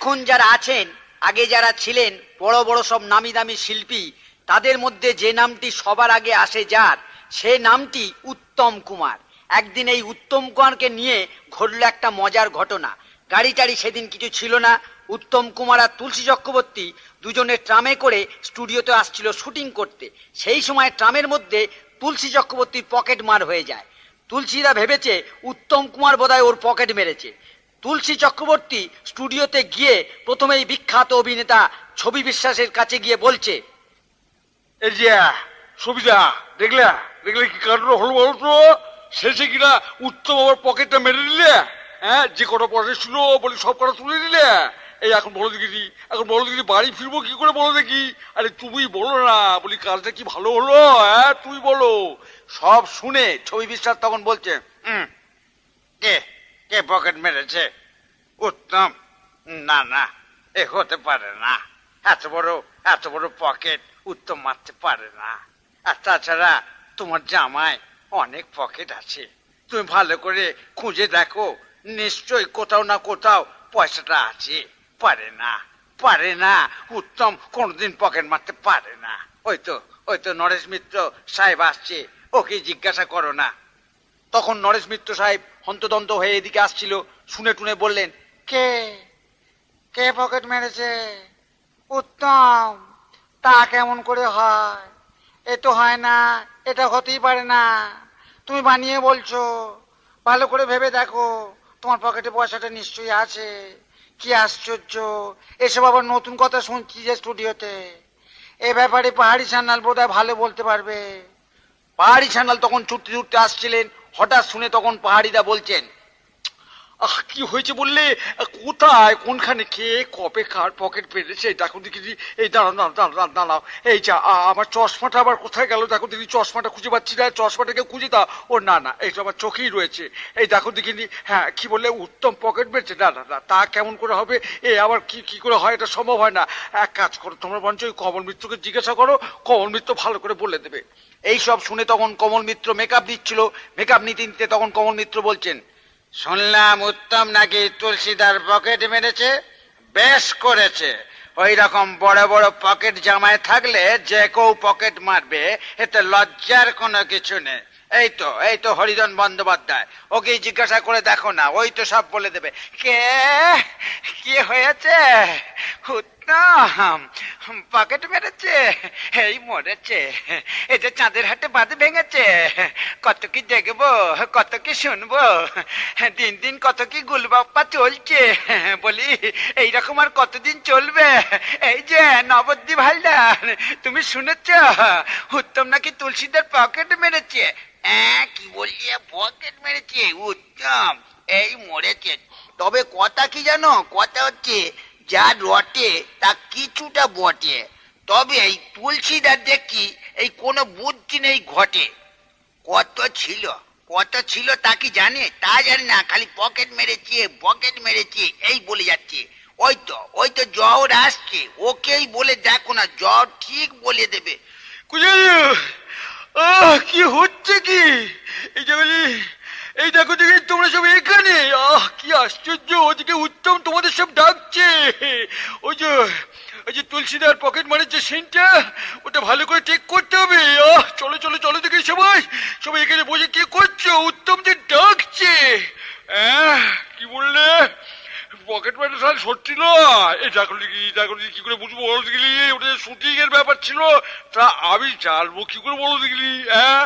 এখন যারা আছেন, আগে যারা ছিলেন, বড় বড় সব নামি দামি শিল্পী, তাদের মধ্যে যে নামটি সবার আগে আসে যার, সে নামটি উত্তম কুমার। একদিন এই উত্তম কুমারকে নিয়ে ঘটল একটা মজার ঘটনা। গাড়ি টাড়ি সেদিন কিছু ছিল না। উত্তম কুমার আর তুলসী চক্রবর্তী দুজনে ট্রামে করে স্টুডিওতে আসছিল শুটিং করতে। সেই সময় ট্রামের মধ্যে তুলসী চক্রবর্তীর পকেট মার হয়ে যায়। তুলসীরা ভেবেছে উত্তম কুমার বোধহয় ওর পকেট মেরেছে। তুলসী চক্রবর্তী স্টুডিওতে গিয়ে প্রথমেই বিখ্যাত অভিনেতা ছবি বিশ্বাসের কাছে গিয়ে বলছে এই যে সবিতা দেখলে? দেখলে কি কাণ্ড হলো বলো তো? শেষে কিনা উত্তম আমার পকেটটা মেরে দিলে? হ্যাঁ যে কটা পয়সা ছিল বলি সব কটা তুলে দিলে? এই এখন বলো দেখি এখন বলো দেখি বাড়ি ফিরবো কি করে বলো দেখি? আরে তুমি বলো না বলি কাজটা কি ভালো হলো? হ্যাঁ তুই বলো। সব শুনে ছবি বিশ্বাস তখন বলছে "হুম, কে কে পকেট মেরেছে? উত্তম। না না, এ হতে পারে না। এত বড় এত বড় পকেট উত্তম মারতে পারে না। আর তাছাড়া তোমার জামায় অনেক পকেট আছে। তুমি ভালো করে খুঁজে দেখো, নিশ্চয়ই কোথাও না কোথাও পয়সাটা আছে। পারে না পারে না, উত্তম কোনোদিন পকেট মারতে পারে না। ওই তো ওই তো নরেশ মিত্র সাহেব আসছে ওকে জিজ্ঞাসা করো না। তখন নরেশ মিত্র সাহেব হন্তদন্ত হয়ে এদিকে আসছিল শুনে টুনে বললেন কে? কে পকেট মেরেছে? উত্তম তা কেমন করে হয়? এ তো হয় না এটা হতেই পারে না। তুমি বানিয়ে বলছো ভালো করে ভেবে দেখো তোমার পকেটে পয়সাটা নিশ্চয়ই আছে। কি আশ্চর্য এসব আবার নতুন কথা শুনছি যে স্টুডিওতে। এ ব্যাপারে পাহাড়ি সান্যাল বোধহয় ভালো বলতে পারবে। পাহাড়ি সান্যাল তখন ছুটতে ছুটতে আসছিলেন হঠাৎ শুনে তখন পাহাড়িরা বলছেন আহ, কি হয়েছে বললে? কোথায়? কোনখানে? কে? কবে কার পকেট পেরেছে দেখো দেখি এই দাঁড়াও দাঁড়াও দাঁড়াও দাঁড়াও এই যা আমার চশমাটা আবার কোথায় গেল? দেখো দেখি চশমাটা খুঁজে পাচ্ছি না। চশমাটাকে খুঁজে দাও। ও, না না, এই আমার চোখেই রয়েছে। এই দেখো দেখি হ্যাঁ কি বললে? উত্তম পকেট পেয়েছে না না না, তা কেমন করে হবে? এ, আবার কি কি করে হয়? এটা সম্ভব হয় না। এক কাজ করো, তোমরা বঞ্চ ওই কমল মিত্রকে জিজ্ঞাসা করো। কমল মিত্র ভালো করে বলে দেবে। এই সব শুনে তখন কমল মিত্র মেকআপ দিচ্ছিল। মেকআপ নিতে নিতে তখন কমল মিত্র বলছেন শুনলাম উত্তম নাকি তুলসীদার পকেট মেরেছে? বেশ করেছে। ওই রকম বড় বড় পকেট জামায় থাকলে যে কেউ পকেট মারবে, এতে লজ্জার কোনো কিছু নেই। এই তো এই তো হরিজন বন্দ্যোপাধ্যায়। ওকে জিজ্ঞাসা করে দেখো না, ওই তো সব বলে দেবে। কে? কি হয়েছে? উত্তম! পকেট মেরেছে, এই মরেছে এটা চাঁদের হাটে বাঁধ ভেঙেছে, কত কি দেখব, কত কি শুনব, দিন দিন কত কি গুলবাপ্পা চলছে, বলি এইরকম আর কতদিন চলবে? এই যে নবদ্বীপ হালদার, তুমি শুনেছ? উত্তম নাকি তুলসীদের পকেট মেরেছে? হ্যাঁ কি বললি, পকেট মেরেছে, উত্তম, এই মরেছে। তবে কথা কি জানো? কথা হচ্ছে যা রটে তা কিছুটা বটে। তবে এই তুলসীদার দেখি এই কোনো বুদ্ধি নেই ঘটে। কত ছিল কত ছিল তা কি জানে? তা জানি না, খালি পকেট মেরেছে পকেট মেরেছে, এই বলে যাচ্ছে। ওই তো ওই তো জ্বর আসছে, ওকেই বলে দেখো না, জ্বর ঠিক বলে দেবে। কি হচ্ছে কি? এই যে এই দেখো দেখি, তোমরা সব এখানে? আহ, কি আশ্চর্য, ওদিকে উত্তম তোমাদের সব ডাকছে। ওই যে ওই যে তুলসীদার পকেট মারের যে সিনটা ওটা ভালো করে ঠিক করতে হবে। আহ, চলো চলো চলো দেখি সবাই। সবাই এখানে বসে কি করছ? উত্তম যে ডাকছে। কি বললে? পকেট মারে সাল সত্যি নয়। এই দেখো দেখি, দেখো কি করে বুঝব, বলো দেখলি ওটা শুটিং এর ব্যাপার ছিল, তা আমি জানব কি করে, বলো দেখলি হ্যাঁ